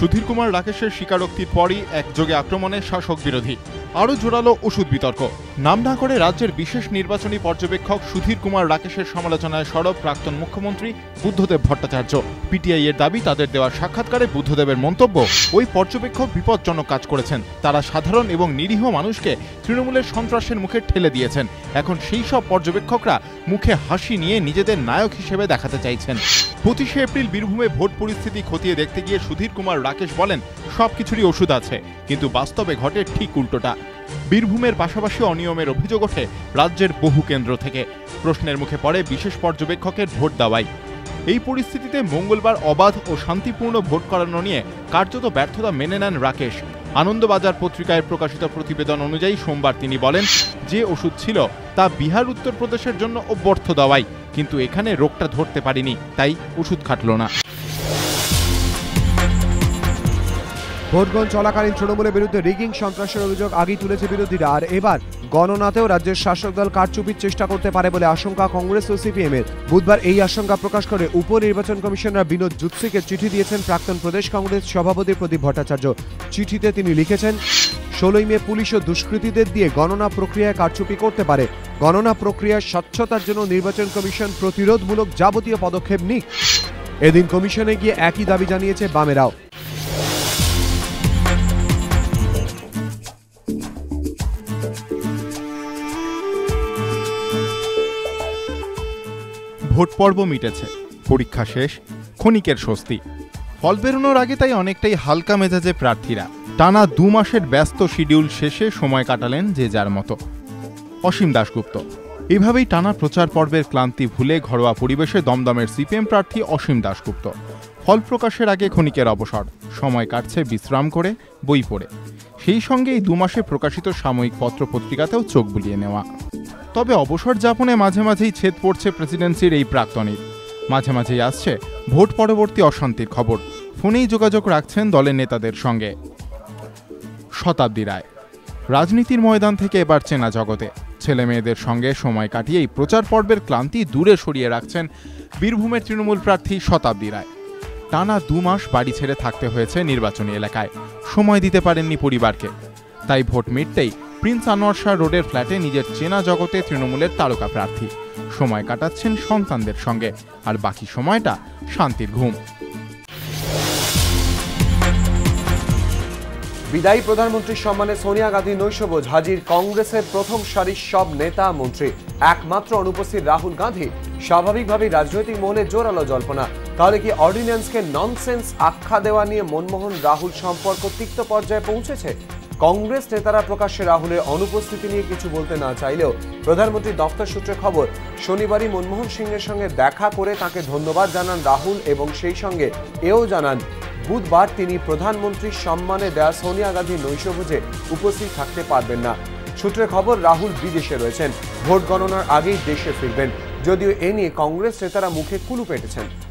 সুধীর কুমার রাকেশের স্বীকারোক্তির পরই একযোগে আক্রমণে শাসক বিরোধী। আরও জোরালো ওষুধ বিতর্ক। নাম না করে রাজ্যের বিশেষ নির্বাচনী পর্যবেক্ষক সুধীর কুমার রাকেশের সমালোচনায় সরব প্রাক্তন মুখ্যমন্ত্রী বুদ্ধদেব ভট্টাচার্য। পিটিআই এর দাবি, তাদের দেওয়া সাক্ষাৎকারে বুদ্ধদেবের মন্তব্য, ওই পর্যবেক্ষক বিপজ্জনক কাজ করেছেন। তারা সাধারণ এবং নিরীহ মানুষকে তৃণমূলের সন্ত্রাসের মুখে ঠেলে দিয়েছেন। এখন সেই সব পর্যবেক্ষকরা মুখে হাসি নিয়ে নিজেদের নায়ক হিসেবে দেখাতে চাইছেন। পঁচিশে এপ্রিল বীরভূমে ভোট পরিস্থিতি খতিয়ে দেখতে গিয়ে সুধীর কুমার রাকেশ বলেন সব কিছুরই ওষুধ আছে, কিন্তু বাস্তবে ঘটে ঠিক উল্টোটা। বীরভূমের পাশাপাশি অনিয়মের অভিযোগ ওঠে রাজ্যের বহু কেন্দ্র থেকে। প্রশ্নের মুখে পড়ে বিশেষ পর্যবেক্ষকের ভোট দেওয়াই। এই পরিস্থিতিতে মঙ্গলবার অবাধ ও শান্তিপূর্ণ ভোট করানো নিয়ে কার্যত ব্যর্থতা মেনে নেন রাকেশ। আনন্দবাজার পত্রিকায় প্রকাশিত প্রতিবেদন অনুযায়ী সোমবার তিনি বলেন, যে ওষুধ ছিল তা বিহার, উত্তরপ্রদেশের জন্য অব্যর্থ দেওয়াই। কিন্তু এখানে রোগটা ধরতে পারিনি, তাই ওষুধ খাটল না। ভোটগ্রহণ চলাকালীন তৃণমূলের বিরুদ্ধে রিগিং সন্ত্রাসের অভিযোগ আগেই তুলেছে বিরোধীরা। আর এবার গণনাতেও রাজ্যের শাসক দল কারচুপির চেষ্টা করতে পারে বলে আশঙ্কা কংগ্রেস ও সিপিএম এর। বুধবার এই আশঙ্কা প্রকাশ করে উপনির্বাচন কমিশনার বিনোদ জুৎসিকে চিঠি দিয়েছেন প্রাক্তন প্রদেশ কংগ্রেস সভাপতি প্রদীপ ভট্টাচার্য। চিঠিতে তিনি লিখেছেন, ষোলোই মে পুলিশ ও দুষ্কৃতীদের দিয়ে গণনা প্রক্রিয়ায় কারচুপি করতে পারে। গণনা প্রক্রিয়ার স্বচ্ছতার জন্য নির্বাচন কমিশন প্রতিরোধমূলক যাবতীয় পদক্ষেপ নিক। এদিন কমিশনে গিয়ে একই দাবি জানিয়েছে বামেরাও। ভোট পর্ব মিটেছে। পরীক্ষা শেষ, ক্ষণিকের স্বস্তি। ফল বেরোনোর আগে তাই অনেকটাই হালকা মেজাজে প্রার্থীরা। টানা দু মাসের ব্যস্ত শিডিউল শেষে সময় কাটালেন যে যার মতো। অসীম দাশগুপ্ত। এভাবেই টানা প্রচার পর্বের ক্লান্তি ভুলে ঘরোয়া পরিবেশে দমদমের সিপিএম প্রার্থী অসীম দাশগুপ্ত। ফল প্রকাশের আগে ক্ষণিকের অবসর। সময় কাটছে বিশ্রাম করে, বই পড়ে। সেই সঙ্গে এই দু মাসে প্রকাশিত সাময়িক পত্র পত্রিকাতেও চোখ বুলিয়ে নেওয়া। তবে অবসর যাপনে মাঝে মাঝেই ছেদ পড়ছে প্রেসিডেন্সির এই প্রাক্তনীর। মাঝে মাঝেই আসছে ভোট পরবর্তী অশান্তির খবর। ফোনেই যোগাযোগ রাখছেন দলের নেতাদের সঙ্গে। শতাব্দী রায়। রাজনীতির ময়দান থেকে এবার চেনা জগতে। ছেলে মেয়েদের সঙ্গে সময় কাটিয়েই প্রচার পর্বের ক্লান্তি দূরে সরিয়ে রাখছেন বীরভূমের তৃণমূল প্রার্থী শতাব্দী রায়। টানা দু মাস বাড়ি ছেড়ে থাকতে হয়েছে নির্বাচনী এলাকায়। সময় দিতে পারেননি পরিবারকে। তাই ভোট মিটতেই প্রিন্স আনোয়ার শাহ রোডের ফ্ল্যাটে নিজের চেনা জগতে তৃণমূলের তারকা প্রার্থী। সময় কাটাচ্ছেন সন্তানদের সঙ্গে। আর বাকি সময়টা শান্তির ঘুম। বিদায়ী প্রধানমন্ত্রীর সম্মানে সোনিয়া গান্ধী নৈশভোজ, হাজির কংগ্রেসের প্রথম সারির সব নেতা মন্ত্রী। একমাত্র অনুপস্থিত রাহুল গান্ধী স্বাভাবিকভাবেই রাজনৈতিক মহলে জোরালো জল্পনা। তাহলে কি অর্ডিন্যান্সকে ননসেন্স আখ্যা দেওয়া নিয়ে মনমোহন রাহুল সম্পর্ক তিক্ত পর্যায়ে পৌঁছেছে? কংগ্রেস নেতারা প্রকাশ্যে রাহুলের অনুপস্থিতি নিয়ে কিছু বলতে না চাইলেও প্রধানমন্ত্রী দপ্তর সূত্রে খবর, শনিবারই মনমোহন সিংয়ের সঙ্গে দেখা করে তাকে ধন্যবাদ জানান রাহুল এবং সেই সঙ্গে এও জানান বুধবার তিনি প্রধানমন্ত্রীর সম্মানে দেয়া সোনিয়া গান্ধী নৈশভোজে উপস্থিত থাকতে পারবেন না। সূত্রে খবর, রাহুল বিদেশে রয়েছেন। ভোট গণনার আগেই দেশে ফিরবেন। যদিও এ নিয়ে কংগ্রেস নেতারা মুখে কুলু পেটেছেন।